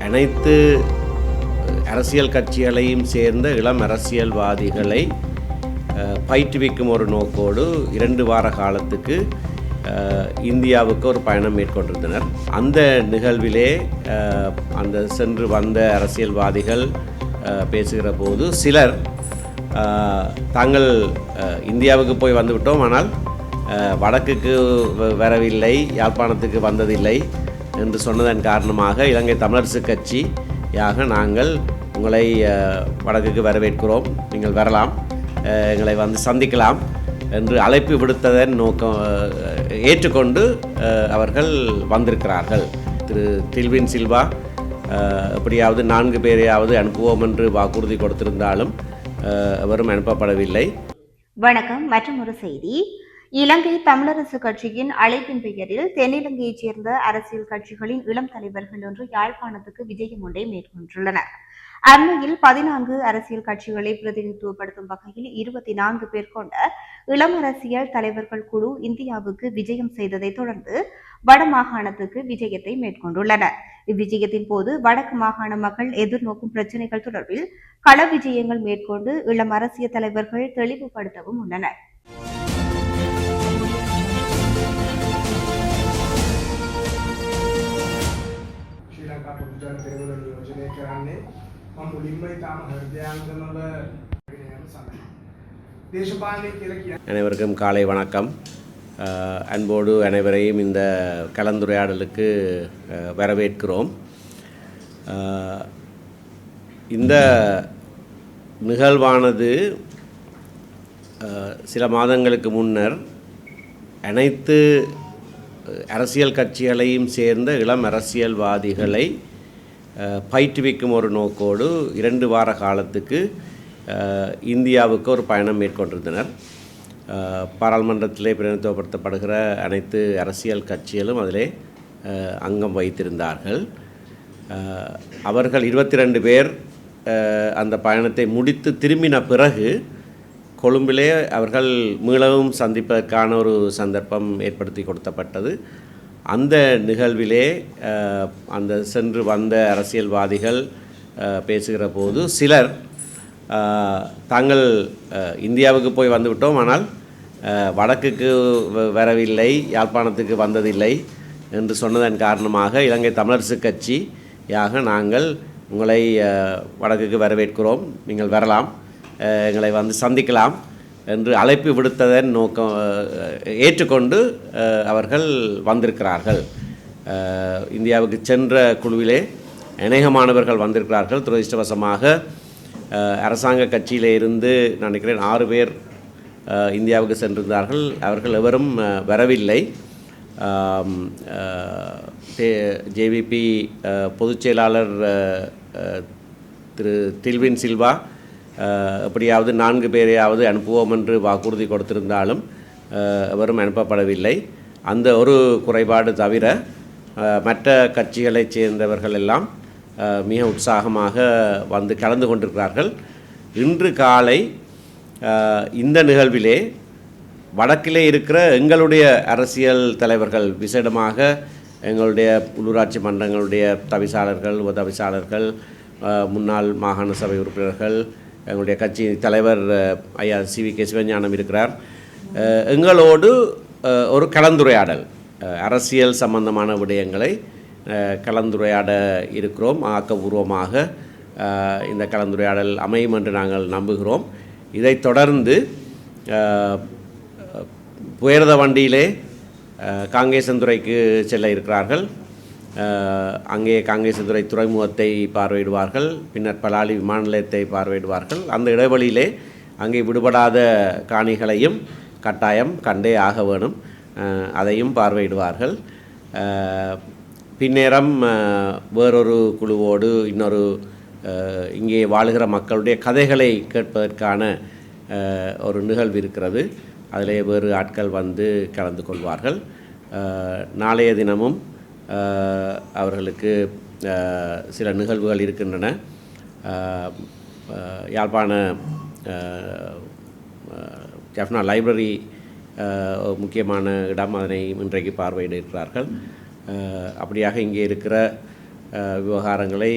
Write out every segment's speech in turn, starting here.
அனைத்து அரசியல் கட்சிகளையும் சேர்ந்த இளம் அரசியல்வாதிகளை பயிற்றுவிக்கும் ஒரு நோக்கோடு இரண்டு வார காலத்துக்கு இந்தியாவுக்கு ஒரு பயணம் மேற்கொண்டிருந்தனர். அந்த நிகழ்விலே அந்த சென்று வந்த அரசியல்வாதிகள் பேசுகிற போது சிலர் தாங்கள் இந்தியாவுக்கு போய் வந்துவிட்டோம். ஆனால் வடக்குக்கு வ- வரவில்லை யாழ்ப்பாணத்துக்கு வந்ததில்லை. என்று சொன்னதன் காரணமாக இலங்கை தமிழரசு கட்சியாக நாங்கள் உங்களை வடக்குக்கு வரவேற்கிறோம். நீங்கள் வரலாம். எங்களை வந்து சந்திக்கலாம் என்று அழைப்பு விடுத்ததன் நோக்கம் ஏற்றுக்கொண்டு அவர்கள் வந்திருக்கிறார்கள். திரு தில்வின் சில்வா எப்படியாவது நான்கு பேரையாவது அனுப்புவோம் என்று வாக்குறுதி கொடுத்திருந்தாலும் அவரும் அனுப்பப்படவில்லை. வணக்கம். மற்றும் ஒரு செய்தி. இலங்கை தமிழரசு கட்சியின் அழைப்பின் பெயரில் தென்னிலங்கையைச் சேர்ந்த அரசியல் கட்சிகளின் இளம் தலைவர்கள் ஒன்று யாழ்ப்பாணத்துக்கு விஜயம் ஒன்றை மேற்கொண்டுள்ளனர். அண்மையில் பதினான்கு அரசியல் கட்சிகளை பிரதிநிதித்துவப்படுத்தும் வகையில் இருபத்தி நான்கு பேர் கொண்ட இளம் அரசியல் தலைவர்கள் குழு இந்தியாவுக்கு விஜயம் செய்ததைத் தொடர்ந்து வடமாகாணத்துக்கு விஜயத்தை மேற்கொண்டுள்ளனர். இவ்விஜயத்தின் போது வடக்கு மாகாண மக்கள் எதிர்நோக்கும் பிரச்சினைகள் தொடர்பில் கள விஜயங்கள் மேற்கொண்டு இளம் அரசியல் தலைவர்கள் தெளிவுபடுத்தவும் உள்ளனர். ශ්‍රී ලංකා පොදුජන පෙරමුණ නියෝජනය කරන්නේ මම මුලින්ම ඉතාම හෘදයාංගමව ගෙන යන සඳහා. දේශපාලනය කියලා කියන්නේ அனைவருக்கும் காலை வணக்கம் அஹ், அன்போடு அனைவரையும் இந்த கலந்துரையாடலுக்கு அஹ், வரவேற்கிறோம் அஹ், இந்த நிகழ்வானது அஹ், சில மாதங்களுக்கு முன்னர் அனைத்து அஹ், அரசியல் கட்சிகளையும் சேர்ந்த இளம் அரசியல்வாதிகளை பயிற்றுவிக்கும் ஒரு நோக்கோடு இரண்டு வார காலத்துக்கு இந்தியாவுக்கு ஒரு பயணம் மேற்கொண்டிருந்தனர். பாராளுமன்றத்திலே பிரதிநிதித்துவப்படுத்தப்படுகிற அனைத்து அரசியல் கட்சிகளும் அதிலே அங்கம் வைத்திருந்தார்கள் அவர்கள் இருபத்தி ரெண்டு பேர் அந்த பயணத்தை முடித்து திரும்பின பிறகு கொழும்பிலே அவர்கள் மீளவும் சந்திப்பதற்கான ஒரு சந்தர்ப்பம் ஏற்படுத்தி கொடுத்தப்பட்டது. அந்த நிகழ்விலே அந்த சென்று வந்த அரசியல்வாதிகள் பேசுகிற போது சிலர் தாங்கள் இந்தியாவுக்கு போய் வந்துவிட்டோம். ஆனால் வடக்குக்கு வ- வரவில்லை யாழ்ப்பாணத்துக்கு வந்ததில்லை என்று சொன்னதன் காரணமாக இலங்கை தமிழரசு கட்சியாக நாங்கள் உங்களை வடக்குக்கு வரவேற்கிறோம். நீங்கள் வரலாம். எங்களை வந்து சந்திக்கலாம் என்று அழைப்பு விடுத்ததன் நோக்கம் ஏற்றுக்கொண்டு அவர்கள் வந்திருக்கிறார்கள். இந்தியாவுக்கு சென்ற குழுவிலே அநேகமானவர்கள் வந்திருக்கிறார்கள். துரதிருஷ்டவசமாக அரசாங்க கட்சியிலே இருந்து நான் நினைக்கிறேன் ஆறு பேர் இந்தியாவுக்கு சென்றிருந்தார்கள். அவர்கள் எவரும் வரவில்லை. ஜேவிபி பொதுச் செயலாளர் திரு தில்வின் சில்வா எப்படியாவது நான்கு பேரையாவது அனுப்புவோம் என்று வாக்குறுதி கொடுத்திருந்தாலும் அஹ், எவரும் அனுப்பப்படவில்லை. அந்த ஒரு குறைபாடு தவிர மற்ற கட்சிகளைச் சேர்ந்தவர்கள் எல்லாம் மிக உற்சாகமாக வந்து கலந்து கொண்டிருக்கிறார்கள். இன்று காலை இந்த நிகழ்விலே வடக்கிலே இருக்கிற எங்களுடைய அரசியல் தலைவர்கள் விசேடமாக எங்களுடைய உள்ளூராட்சி மன்றங்களுடைய தவிசாளர்கள் உதவிசாளர்கள் முன்னாள் மாகாண சபை உறுப்பினர்கள் எங்களுடைய கட்சி தலைவர் ஐயா சி வி கே சிவஞானம் இருக்கிறார். எங்களோடு ஒரு கலந்துரையாடல் அரசியல் சம்பந்தமான விடயங்களை கலந்துரையாட இருக்கிறோம். ஆக்கபூர்வமாக இந்த கலந்துரையாடல் அமையும் என்று நாங்கள் நம்புகிறோம். இதைத் தொடர்ந்து புயரத புயர்த வண்டியிலே காங்கேசந்துறைக்கு செல்ல இருக்கிறார்கள். அங்கே காங்கேசன்துறை துறைமுகத்தை பார்வையிடுவார்கள். பின்னர் பலாலி விமான நிலையத்தை பார்வையிடுவார்கள். அந்த இடைவெளியிலே அங்கே விடுபடாத காணிகளையும் கட்டாயம் கண்டே ஆக வேணும். அதையும் பார்வையிடுவார்கள். பின்னேரம் வேறொரு குழுவோடு இன்னொரு இங்கே வாழுகிற மக்களுடைய கதைகளை கேட்பதற்கான ஒரு நிகழ்வு இருக்கிறது. அதிலே வேறு ஆட்கள் வந்து கலந்து கொள்வார்கள். நாளைய தினமும் அவர்களுக்கு சில நிகழ்வுகள் இருக்கின்றன. யாழ்ப்பாண ஜஃப்னா லைப்ரரி முக்கியமான இடம். அதனை இன்றைக்கு பார்வையிட இருக்கிறார்கள் அப்படியாக இங்கே இருக்கிற விவகாரங்களை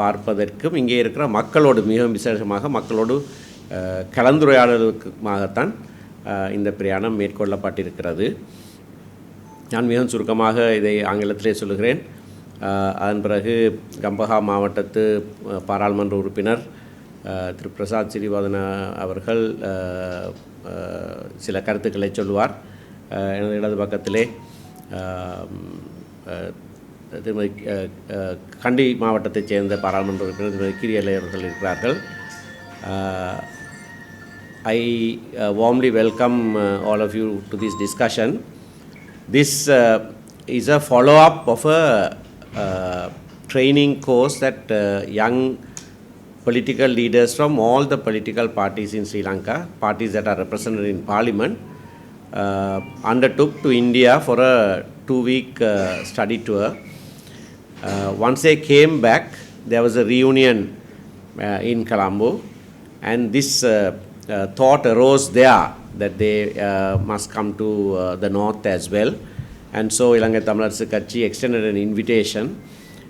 பார்ப்பதற்கும் இங்கே இருக்கிற மக்களோடு மிகவும் விசேஷமாக மக்களோடு கலந்துரையாடலுக்குமாகத்தான் இந்த பிரயாணம் மேற்கொள்ளப்பட்டிருக்கிறது. நான் மிகவும் சுருக்கமாக இதை ஆங்கிலத்திலே சொல்லுகிறேன். அதன் பிறகு கம்பஹா மாவட்டத்து பாராளுமன்ற உறுப்பினர் திரு பிரசாத் சிறிவாதன அவர்கள் சில கருத்துக்களை சொல்லுவார். எனது இடது பக்கத்திலே திருமதி கண்டி மாவட்டத்தைச் சேர்ந்த பாராளுமன்ற உறுப்பினர் திருமதி கிரியலை அவர்கள் இருக்கிறார்கள். ஐ I uh, warmly welcome uh, all of you to this discussion. This uh, is a follow up of a uh, training course that uh, young political leaders from all the political parties in Sri Lanka, parties that are represented in parliament, uh, undertook to India for a two week uh, study tour. Uh, once they came back, there was a reunion in Colombo, and this thought arose there that they uh, must come to uh, the north as well. And so Ilangai Tamil Kachi extended an invitation,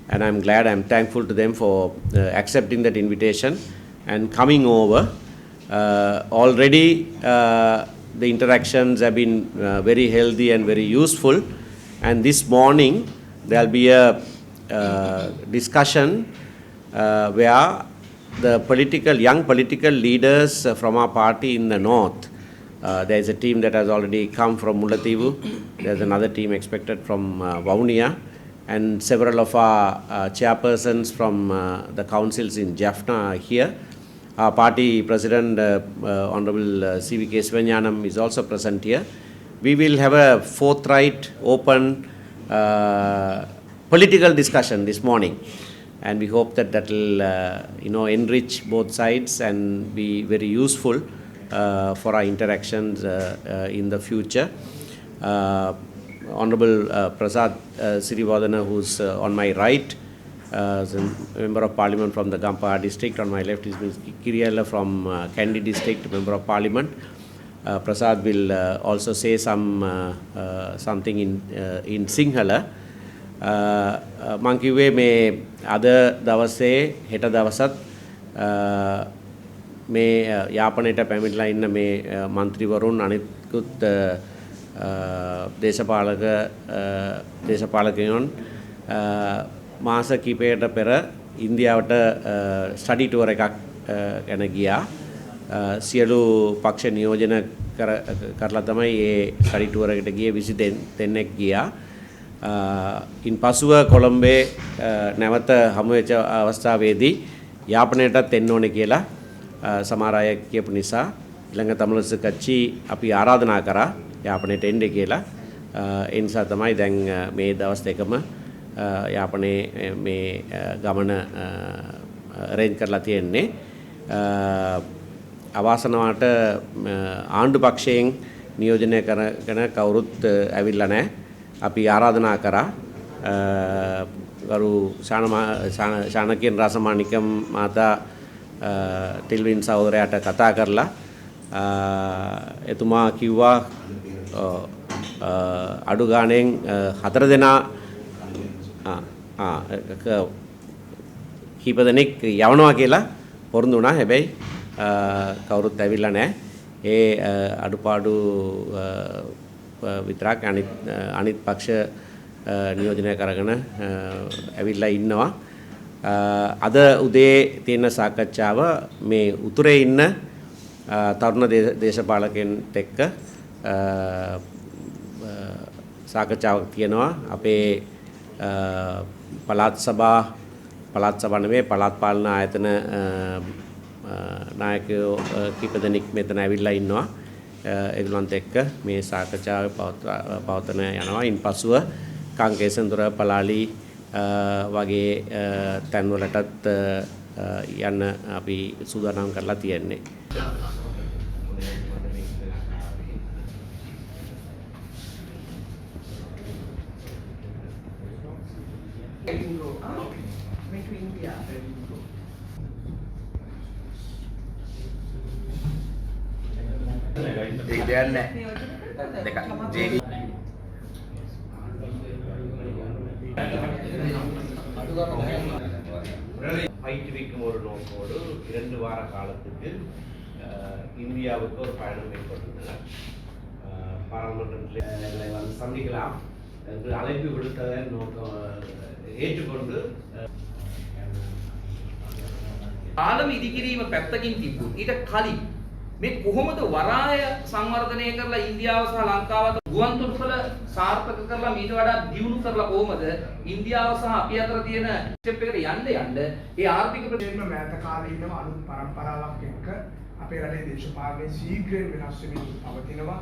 and I'm glad, I'm thankful to them for uh, accepting that invitation and coming over. Uh, already, uh, the interactions have been uh, very healthy and very useful. And this morning, there'll be a discussion where the political, young political leaders from our party in the north, uh, there is a team that has already come from Mullativu. There's another team expected from uh, Vaunia, and several of our uh, chairpersons from uh, the councils in Jaffna are here. Our party president, uh, uh, Honorable uh, C.V. Keswanyanam, is also present here. We will have a forthright, open, uh, political discussion this morning and we hope that that will uh, you know enrich both sides and be very useful for our interactions uh, uh, in the future. Uh, Honorable uh, Prasad uh, Sirivadana, who's uh, on my right, uh, is a member of parliament from the Gampaha district. On my left is Ms. Kiriella from uh, Kandy district, member of parliament. Uh, Prasad will uh, also say some uh, uh, something in uh, in Sinhala. මං කිව්වේ මේ අද දවසේ හෙට දවසත් අ, මේ අ, යාපනයට පැමිණිලා ඉන්න මේ අ, මන්ත්‍රීවරුන් අනිත්කුත් අ, අ, දේශපාලක අ, දේශපාලකයොන් අ, මාස කීපයට පෙර ඉන්දියාවට ස්ටඩි ටුවර එකක් අ, ගැන ගියා. අ, සියලු පක්ෂ නියෝජන කර කරලා තමයි ඒ ස්ටඩි ටුවරකට ගිය විසි දෙන්නෙක් ගියා. ඉන් පසුව කොළම්බේ අ, නැවත හමුවෙච්ච අවස්ථාවේදී යාපනයටත් එන්න ඕන කියලා අ, සමහර අය කියපු නිසා ඊළඟ තමුලස කච්චි අපි ආරාධනා කරා යාපනයට එන්න කියලා. අ, ඒ නිසා තමයි දැන් අ, මේ දවස් දෙකම අ, යාපනයේ අ, මේ අ, ගමන රේන්ජ් කරලා තියෙන්නේ. අ, අවාසනාවට අ, ආණ්ඩු පක්ෂයෙන් නියෝජනය කරගෙන කවුරුත් අ, ඇවිල්ලා නැහැ. අපි ආරාධනා කරා. අ, ගරු ශානකින් රසමානිකම් මාතා අ, ටිල්වින් සහෝදරයාට කතා කරලා අ, එතුමා කිව්වා අ, අ, අඩු ගාණෙන් අ, හතර දෙනා ආ, ආ, ක- කීප දෙනෙක් යවනවා කියලා පොරොන්දු වුණා. හැබැයි අ, කවුරුත් ඇවිල්ලා නැහැ. ඒ අ, අඩුපාඩු අ, අ, විතරක් අනිත් අ, අනිත් පක්ෂ අ, නියෝජනය කරගෙන අ, ඇවිල්ලා ඉන්නවා. අ, අද උදේ තියෙන සාකච්ඡාව මේ උතුරේ ඉන්න අ, තරුණ දේ- දේශපාලකයන්ට එක්ක අ, අ, සාකච්ඡාවක් තියෙනවා අපේ අ, පළාත් සභා පළාත් සභා නෙමෙයි පළාත් පාලන ආයතන අ, අ, නායකයෝ අ, කීප දෙනෙක් මෙතන ඇවිල්ලා ඉන්නවා අ, ඒගොල්ලන්ත් එක්ක මේ සාකච්ඡාව පවත්වා- පවත්වන යනවා ඉන් පසුව කංකේසන්දුර පලාලි අ, වගේ අ, තැන්වලටත් අ, අ, යන්න අපි සූදානම් කරලා තියෙන්නේ. ඒක දෙන්නේ දෙකක් ජේ இரண்டு வார காலத்துக்கு அஹ், இந்தியாவுக்கு ஒரு பயணம் மேற்கொண்டுள்ளனர் அஹ், பாராளுமன்றத்தில் எங்களை வந்து சந்திக்கலாம் என்று அழைப்பு விடுத்ததை நோக்கம் அஹ், ஏற்றுக்கொண்டு அஹ், ආලම ඉදිකිරීම පැත්තකින් තිබ්බුත් ඊට කලින් මේ කොහොමද වරාය සංවර්ධනය කරලා ඉන්දියාව සහ ලංකාව අතර ගුවන් තොටුපළ සාර්ථක කරලා මීට වඩා දියුණු කරලා කොහොමද ඉන්දියාව සහ අපි අතර තියෙන ස්ටෙප් එකට යන්න යන්න ඒ ආර්ථික ප්‍ර- එම මෑත කාලේ ඉන්නව අලුත් පරම්පරාවක් එක්ක අපේ රටේ දේශපාලනය ශීඝ්‍රයෙන් වෙනස් වෙමින් පවතිනවා.